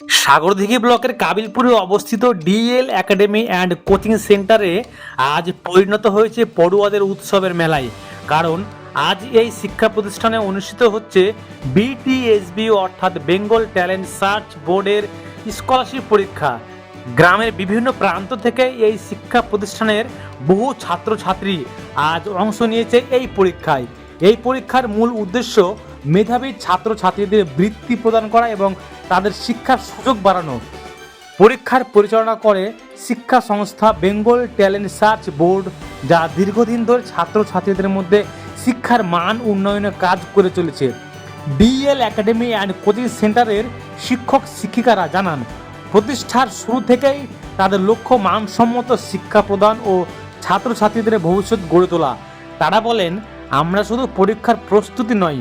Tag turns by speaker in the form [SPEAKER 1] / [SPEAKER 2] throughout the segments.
[SPEAKER 1] সাগরদিঘি ব্লকের কাবিলপুরে অবস্থিত DL academy and coaching সেন্টারে আজ পরিণত হয়েছে পড়ুয়াদের উৎসবের মেলায়। কারণ আজ এই শিক্ষা প্রতিষ্ঠানে অনুষ্ঠিত হচ্ছে বিটিএসবি অর্থাৎ বেঙ্গল ট্যালেন্ট সার্চ বোর্ডের স্কলারশিপ পরীক্ষা। গ্রামের বিভিন্ন প্রান্ত থেকে এই শিক্ষা প্রতিষ্ঠানের বহু ছাত্রছাত্রী আজ অংশ নিয়েছে এই পরীক্ষায়। এই পরীক্ষার মূল উদ্দেশ্য মেধাবী ছাত্রছাত্রীদের বৃত্তি প্রদান করা এবং তাদের শিক্ষার সুযোগ বাড়ানো। পরীক্ষার পরিচালনা করে শিক্ষা সংস্থা বেঙ্গল ট্যালেন্ট সার্চ বোর্ড, যা দীর্ঘদিন ধরে ছাত্রছাত্রীদের মধ্যে শিক্ষার মান উন্নয়নে কাজ করে চলেছে। ডিএল একাডেমি অ্যান্ড কোচিং সেন্টারের শিক্ষক শিক্ষিকারা জানান, প্রতিষ্ঠার শুরু থেকেই তাদের লক্ষ্য মানসম্মত শিক্ষা প্রদান ও ছাত্রছাত্রীদের ভবিষ্যৎ গড়ে তোলা। তারা বলেন, আমরা শুধু পরীক্ষার প্রস্তুতি নয়,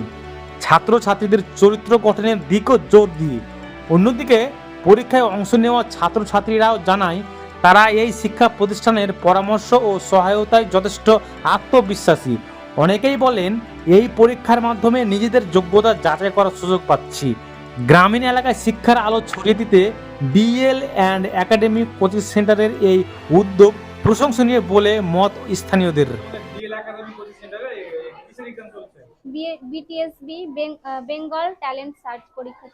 [SPEAKER 1] ছাত্রছাত্রীদের চরিত্র গঠনের দিকও জোর দিই। অন্যদিকে, পরীক্ষায় অংশ নেওয়া ছাত্রছাত্রীরাও জানায়, তারা এই শিক্ষা প্রতিষ্ঠানের পরামর্শ ও সহায়তায় যথেষ্ট আত্মবিশ্বাসী। অনেকেই বলেন, এই পরীক্ষার মাধ্যমে নিজেদের যোগ্যতা যাচাই করার সুযোগ পাচ্ছি। গ্রামীণ এলাকায় শিক্ষার আলো ছড়িয়ে দিতে ডিএল অ্যান্ড একাডেমি কোচিং সেন্টারের এই উদ্যোগ প্রশংসনীয় বলে মত স্থানীয়দের।
[SPEAKER 2] বিটিএসবি বেঙ্গল ট্যালেন্ট সার্চ পরীক্ষা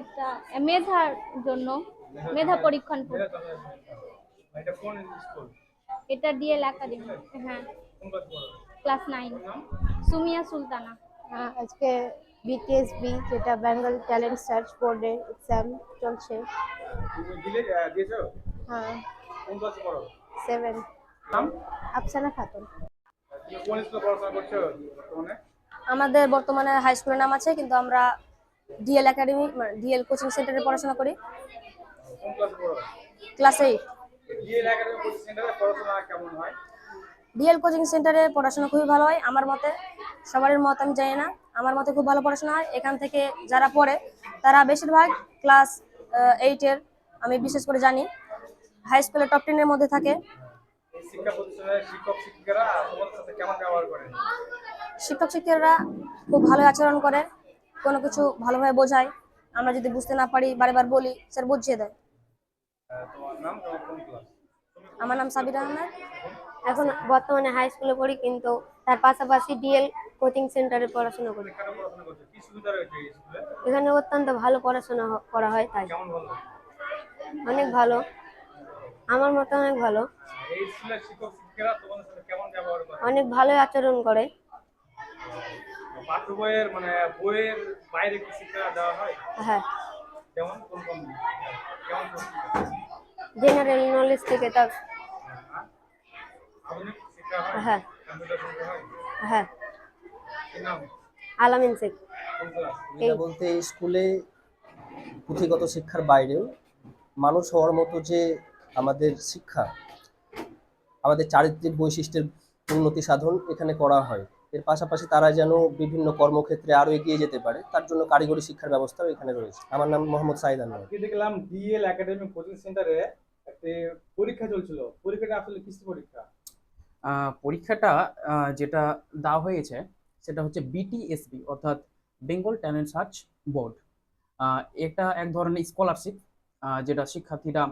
[SPEAKER 2] এটা মেধার জন্য মেধা পরীক্ষণ
[SPEAKER 3] এটা তো এটা কোন স্কুল?
[SPEAKER 2] এটা ডিএল একাডেমি হ্যাঁ।
[SPEAKER 3] Class
[SPEAKER 2] nine. সুমিয়া সুলতানা।
[SPEAKER 4] আহ, আজকে বিটিএসবি যেটা বেঙ্গল ট্যালেন্ট সার্চ বোর্ডের এক্সাম চলছে। হ্যাঁ।
[SPEAKER 3] কোন ক্লাসে পড়ো?
[SPEAKER 4] সেভেন আফসানা খাতুন।
[SPEAKER 3] কোন স্কুলে পড়াশোনা করছ বর্তমানে?
[SPEAKER 5] আমাদের বর্তমানে হাই স্কুলের নাম আছে, কিন্তু আমরা ডিএল একাডেমি মানে ডিএল কোচিং সেন্টারে পড়াশোনা করি।
[SPEAKER 3] ক্লাসে
[SPEAKER 5] এইট
[SPEAKER 3] ডিএল কোচিং সেন্টারে পড়াশোনা
[SPEAKER 5] খুবই ভালো হয়, আমার মতে। সবার মত, আমি জানি না। আমার মতে খুব ভালো পড়াশোনা হয়। এখান থেকে যারা পড়ে, তারা বেশিরভাগ ক্লাস এইটের আমি বিশেষ করে জানি হাই স্কুলে টপ টেনের মধ্যে থাকে।
[SPEAKER 3] শিক্ষক শিক্ষিকারা
[SPEAKER 5] খুব ভালো আচরণ করে কোনো কিছু ভালোভাবে বোঝায়। আমরা যদি বুঝতে না পারি, বারবার বলি, স্যার বুঝিয়ে দেয়। আমার নাম সাবির আহমেদ।
[SPEAKER 4] এখন বর্তমানে হাই স্কুলে পড়ি, কিন্তু তার পাশাপাশি ডিএল কোচিং সেন্টারে পড়াশোনা করি।
[SPEAKER 3] এখানে
[SPEAKER 4] অত্যন্ত ভালো পড়াশোনা করা হয় তাই। অনেক ভালো। আমার মতে অনেক ভালো। অনেক ভালো আচরণ করে।
[SPEAKER 3] পাঠ্য বইয়ের মানে বইয়ের বাইরে কি শিক্ষা দেওয়া হয়?
[SPEAKER 4] হ্যাঁ।
[SPEAKER 3] যেমন কোন কোন? কেমন
[SPEAKER 4] জেনারেল নলেজ থেকে তার
[SPEAKER 3] হ্যাঁ? আধুনিক শিক্ষা হয়?
[SPEAKER 4] হ্যাঁ।
[SPEAKER 3] হয়?
[SPEAKER 4] হ্যাঁ। আলামিন শেখ।
[SPEAKER 6] বলতে স্কুলে পুঁথিগত শিক্ষার বাইরেও মানুষ হওয়ার মতো যে আমাদের শিক্ষা আমাদের চারিত্রিক বৈশিষ্ট্যের উন্নতি সাধন এখানে করা হয়। এর পাশাপাশি তারা যেন বিভিন্ন কর্মক্ষেত্রে আরও এগিয়ে যেতে পারে তার জন্য কারিগরি শিক্ষার ব্যবস্থাও এখানে রয়েছে। আমার নাম মোহাম্মদ সাইদ আনোয়ার।
[SPEAKER 3] দেখলাম ডিএল একাডেমি কোচিং সেন্টারে একটি পরীক্ষা চলছিল। পরীক্ষাটা আসলে কিসের পরীক্ষা?
[SPEAKER 7] পরীক্ষাটা যেটা দেওয়া হয়েছে সেটা হচ্ছে বিটিএসবি অর্থাৎ বেঙ্গল ট্যালেন্ট সার্চ বোর্ড এটা এক ধরনের স্কলারশিপ যেটা শিক্ষার্থীরা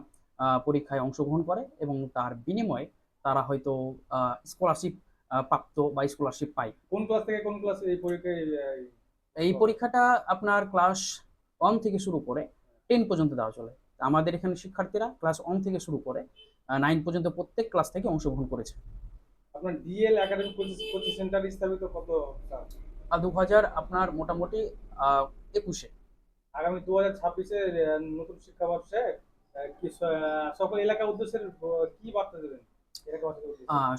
[SPEAKER 7] পরীক্ষায় অংশগ্রহণ করে এবং তার বিনিময়ে তারা হয়তো স্কলারশিপ প্রাপ্ত বা স্কলারশিপ পাই।
[SPEAKER 3] কোন ক্লাস থেকে কোন ক্লাস এই পরীক্ষায় আহ,
[SPEAKER 7] এই পরীক্ষাটা আপনার ক্লাস ওয়ান থেকে শুরু করে টেন পর্যন্ত দেওয়া চলে। আমাদের এখানে শিক্ষার্থীরা ক্লাস ওয়ান থেকে শুরু করে নাইন পর্যন্ত প্রত্যেক ক্লাস থেকে অংশগ্রহণ করেছে।
[SPEAKER 3] আপনার ডিএল একাডেমি কোচিং সেন্টার স্থাপিত কত?
[SPEAKER 7] দু হাজার আপনার মোটামুটি একুশে।
[SPEAKER 3] আগামী দু হাজার ছাব্বিশে নতুন শিক্ষাবর্ষে সকল এলাকা উদ্দেশ্যে আহ, কি বার্তা দেবেন?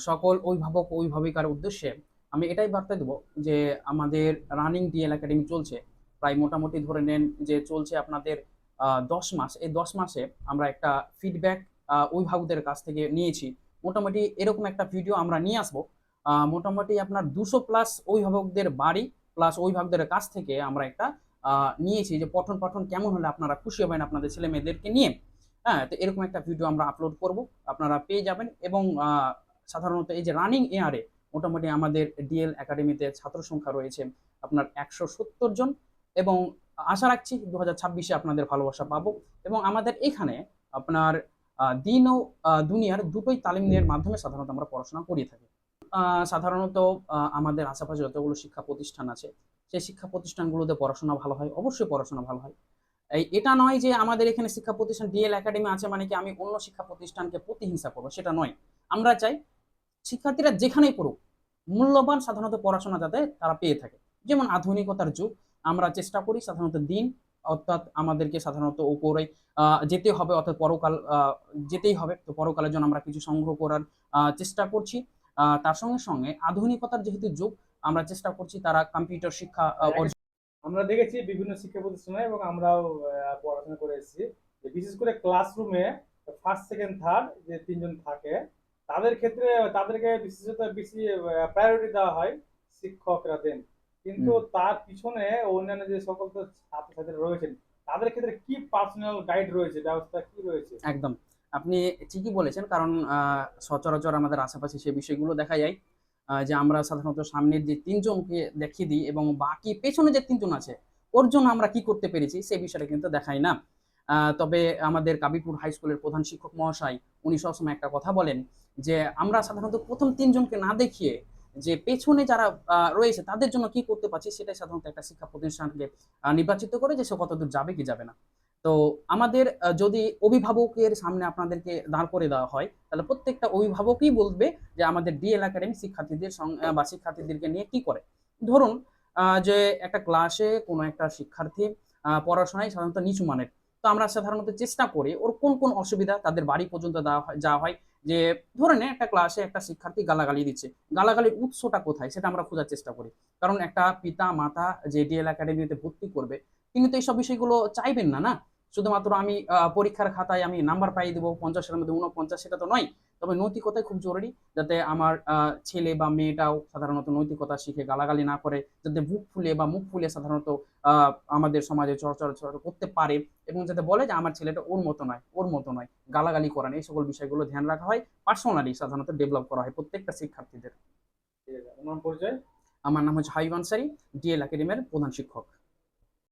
[SPEAKER 7] সকল অভিভাবক, অভিভাবিকার উদ্দেশ্যে আমি এটাই বার্তা দেব যে আমাদের রানিং ডিএল একাডেমি চলছে। প্রায় মোটামুটি ধরে নেন যে চলছে আপনাদের দশ মাস। এই দশ মাসে আমরা একটা ফিডব্যাক অভিভাবকদের কাছ থেকে নিয়েছি। মোটামুটি এরকম একটা ভিডিও আমরা নিয়ে আসব। মোটামুটি আপনার দুশো প্লাস অভিভাবকদের বাড়ি প্লাস অভিভাবকদের কাছ থেকে আমরা একটা নিয়েছি যে পঠন পাঠন কেমন হলে আপনারা খুশি হবেন আপনাদের ছেলে মেয়েদেরকে নিয়ে। হ্যাঁ তো এরকম একটা ভিডিও আমরা আপলোড করব। আপনারা পেয়ে যাবেন এবং সাধারণত এই যে রানিং এয়ারে মোটামুটি আমাদের ডিএল একাডেমিতে ছাত্র সংখ্যা রয়েছে আপনার একশো সত্তর জন এবং আশা রাখছি দু হাজার ছাব্বিশে আপনাদের ভালোবাসা পাবো এবং আমাদের এখানে আপনার দিন ও দুনিয়ার দুটোই তালিম দেওয়ার মাধ্যমে সাধারণত আমরা পড়াশোনা করিয়ে থাকি। সাধারণত আমাদের আশেপাশে যতগুলো শিক্ষা প্রতিষ্ঠান আছে, সেই শিক্ষা প্রতিষ্ঠানগুলোতে পড়াশোনা ভালো হয়, অবশ্যই পড়াশোনা ভালো হয়। এটা নয় যে আমাদের এখানে শিক্ষা প্রতিষ্ঠান ডিএল একাডেমি আছে মানে কি আমি অন্য শিক্ষা প্রতিষ্ঠানকে প্রতিহিংসা করব, সেটা নয়। আমরা চাই শিক্ষার্থীরা যেখানেই পড়ুক, মূল্যবান সাধারণত পড়াশোনা যাতে তারা পেয়ে থাকে। যেমন আধুনিকতার যুগ, আমরা চেষ্টা করি সাধারণত দিন, অর্থাৎ আমাদেরকে সাধারণত উপরে যেতে হবে, অর্থাৎ পরকাল যেতেই হবে। তো পরকালের জন্য আমরা কিছু সংগ্রহ করার চেষ্টা করছি। তার সঙ্গে সঙ্গে আধুনিকতার যেহেতু যুগ, আমরা চেষ্টা করছি তারা কম্পিউটার শিক্ষা
[SPEAKER 3] আমরা দেখেছি বিভিন্ন শিক্ষা প্রতিষ্ঠানে এবং আমরাও পড়াশোনা করে এসেছি। যে বিশেষ করে ক্লাসরুমে ফার্স্ট সেকেন্ড থার্ড যে তিনজন থাকে তাদের ক্ষেত্রে তাদেরকে বিশেষত বেশি প্রায়োরিটি দেওয়া হয় শিক্ষকরা দেন। কিন্তু তার পিছনে অন্যান্য যে সকল তো ছাত্রছাত্রীরা রয়েছেন তাদের ক্ষেত্রে কি পার্সোনাল গাইড রয়েছে ব্যবস্থা কি রয়েছে?
[SPEAKER 7] একদম। আপনি ঠিকই বলেছেন কারণ আহ, সচরাচর আমাদের আশেপাশে সেই বিষয়গুলো দেখা যায়। যে আমরা সাধারণত সামনের যে তিনজনকে দেখিয়ে দিই এবং বাকি পেছনে যে তিনজন আছে, ওর জন্য আমরা কি করতে পেরেছি সেই বিষয়টা কিন্তু দেখাই না। তবে আমাদের কাবিপুর হাই স্কুলের প্রধান শিক্ষক মহাশয়, উনি সবসময় একটা কথা বলেন যে, আমরা সাধারণত প্রথম তিনজনকে না দেখিয়ে যে পেছনে যারা রয়েছে তাদের জন্য কি করতে পারছি সেটাই সাধারণত একটা শিক্ষা প্রতিষ্ঠানকে নির্বাচিত করে যে সে কতদূর যাবে কি যাবে না। তো আমাদের যদি অভিভাবকের সামনে আপনাদেরকে দাঁড় করে দেওয়া হয় তাহলে প্রত্যেকটা অভিভাবকই বলবে যে আমাদের ডিএল একাডেমি শিক্ষার্থীদের বা শিক্ষার্থীদেরকে নিয়ে কি করে? ধরুন যে একটা ক্লাসে কোনো একটা শিক্ষার্থী পড়াশোনায় সাধারণত নিচু মানের। তো আমরা সাধারণত চেষ্টা করি ওর কোন কোন অসুবিধা তাদের বাড়ি পর্যন্ত দেওয়া হয়, যাওয়া হয়। যে ধরে নে একটা ক্লাসে একটা শিক্ষার্থী গালাগালি দিচ্ছে। গালাগালির উৎসটা কোথায় সেটা আমরা খোঁজার চেষ্টা করি। কারণ একটা পিতা মাতা যে ডিএল একাডেমিতে ভর্তি করবে, তিনি তো এইসব বিষয়গুলো চাইবেন না না? শুধুমাত্র আমি পরীক্ষার খাতায় আমি নাম্বার পাইয়ে দেবো পঞ্চাশের মধ্যে উনপঞ্চাশ সেটা তো নয়। তবে নৈতিকতাই খুব জরুরি যাতে আমার ছেলে বা মেয়েটাও সাধারণত নৈতিকতা শিখে গালাগালি না করে যাতে বুক ফুলে বা মুখ ফুলে সাধারণত আমাদের সমাজে চর্চা করতে পারে এবং যাতে বলে যে আমার ছেলেটা ওর মতো নয় ওর মতো নয়। গালাগালি করা নেই এই সকল বিষয়গুলো ধ্যান রাখা হয়। পার্সোনালি সাধারণত ডেভেলপ করা হয় প্রত্যেকটা শিক্ষার্থীদের। আমার নাম হচ্ছে হাইব আনসারি ডিএল একাডেমির প্রধান শিক্ষক।